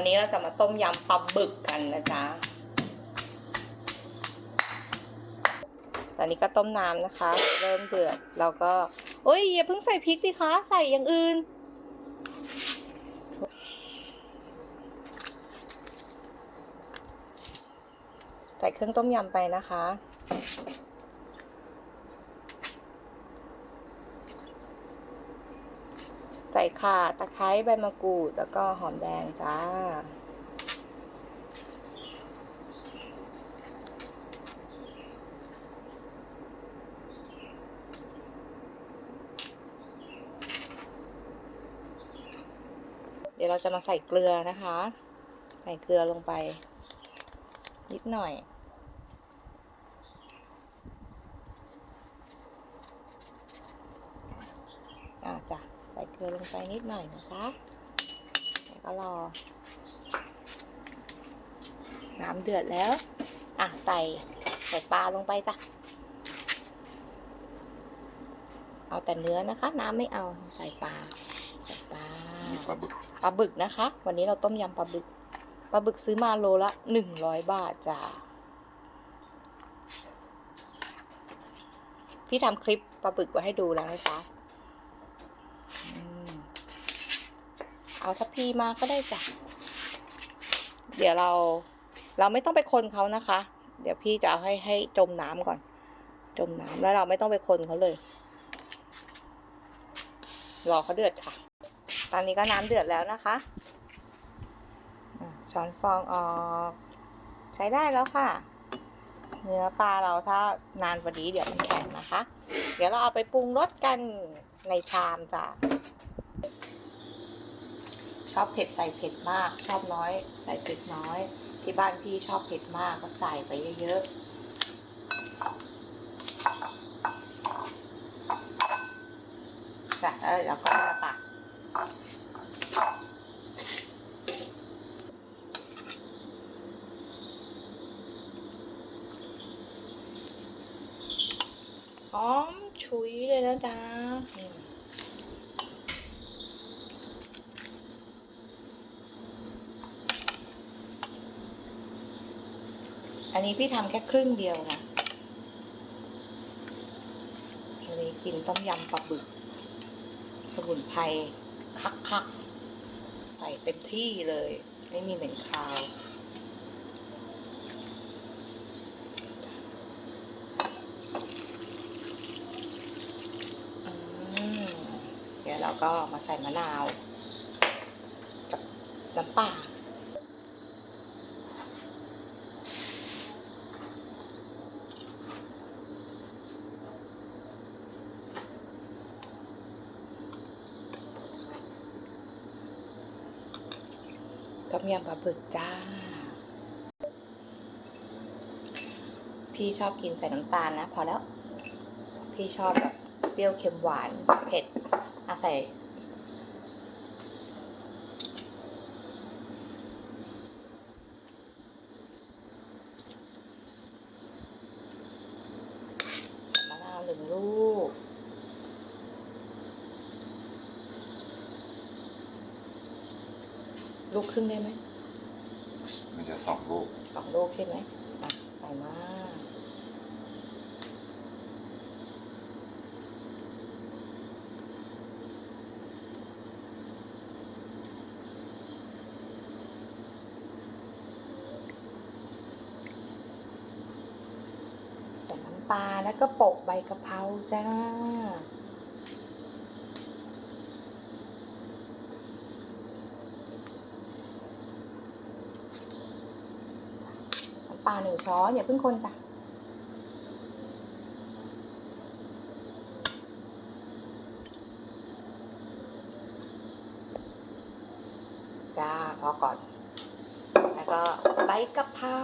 วันนี้เราจะมาต้มยำปลาบึกกันนะจ๊ะ ตอนนี้ก็ต้มน้ำนะคะ เริ่มเดือดเราก็โอ้ยอย่าเพิ่งใส่พริกสิคะใส่อย่างอื่น ใส่เครื่องต้มยำไปนะคะ ส่ข่าตะไคร้ใบมะกรูด แล้วก็หอมแดงจ้า เดี๋ยวเราจะมาใส่เกลือนะคะ ใส่เกลือลงไป นิดหน่อยอ่าจ้ะ ส่เกลือลงไปนิดหน่อยนะคะแล้วก็รอ น้ำเดือดแล้ว อะ ใส่ใส่ปลาลงไปจ้ะ เอาแต่เนื้อนะคะ น้ำไม่เอา ใส่ปลา ใส่ปลามีปลาบึก ปลาบึกนะคะ วันนี้เราต้มยำปลาบึก ปลาบึกซื้อมาโลละหนึ่งร้อยบาทจ้าพี่ทำคลิปปลาบึกไว้ให้ดูแล้วนะจ๊ะอืม เอาทัพพีมาก็ได้จ้ะ เดี๋ยวเราเราไม่ต้องไปคนเขานะคะ เดี๋ยวพี่จะเอาให้ให้จมน้ำก่อน จมน้ำแล้วเราไม่ต้องไปคนเขาเลย รอเขาเดือดค่ะ ตอนนี้ก็น้ำเดือดแล้วนะคะช้อนฟองออกใช้ได้แล้วค่ะ เนื้อปลาเราถ้านานกว่านี้เดี๋ยวมันแข็งนะคะ เดี๋ยวเราเอาไปปรุงรสกันในชามจ้ะ อบเผ็ดใส่เผ็ดมาก ชอบน้อย ใส่เผ็ดน้อย ที่บ้านพี่ชอบเผ็ดมากก็ใส่ไปเยอะๆจ้ะแล้วเดี๋ยวก็มาตักหอมฉุยเลยนะจ๊ะอืมอั นนี้พี่ทำแค่ครึ่งเดียวนะวันนี้กินต้มยำปลาบึก สมุนไพรคักๆใส่เต็มที่เลย ไม่มีเหม็นคาว เดี๋ยวเราก็มาใส่มะนาว กับน้ำปลา ต้มยำปลาบึกจ้า พี่ชอบกินใส่น้ำตาลนะ พอแล้ว พี่ชอบแบบเปรี้ยวเค็มหวาน เผ็ดอาใส่ใส่มะนาวหนึ่งลูก ลูกครึ่งได้ไหมมันจะสองลูกสองลูกใช่ไหมอะใส่มาใส่น้ำปลาแล้วก็โปะใบกะเพราจ้าำปลาหนึ่งช้อนอย่าเพิ่งคนจ้ะจ้าพอก่อน แล้วก็ใบกะเพรา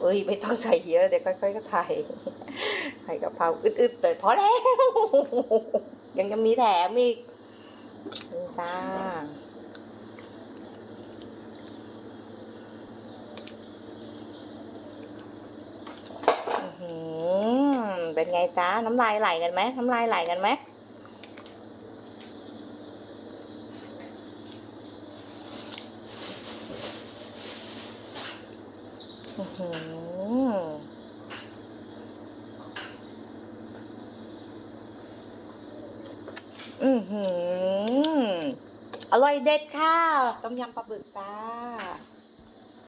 เอ้ยไม่ต้องใส่เยอะเดี๋ยวค่อยๆก็ใส่ใส่กะเพราอึดๆเลยพอแล้ว ยังจะมีแถมอีกจ้า็นไงจ้าน้ำลายไหลกันไหมน้ำลายไหลกันไหมอือหือ อร่อยเด็ดค่ะ ต้มยำปลาบึกจ้า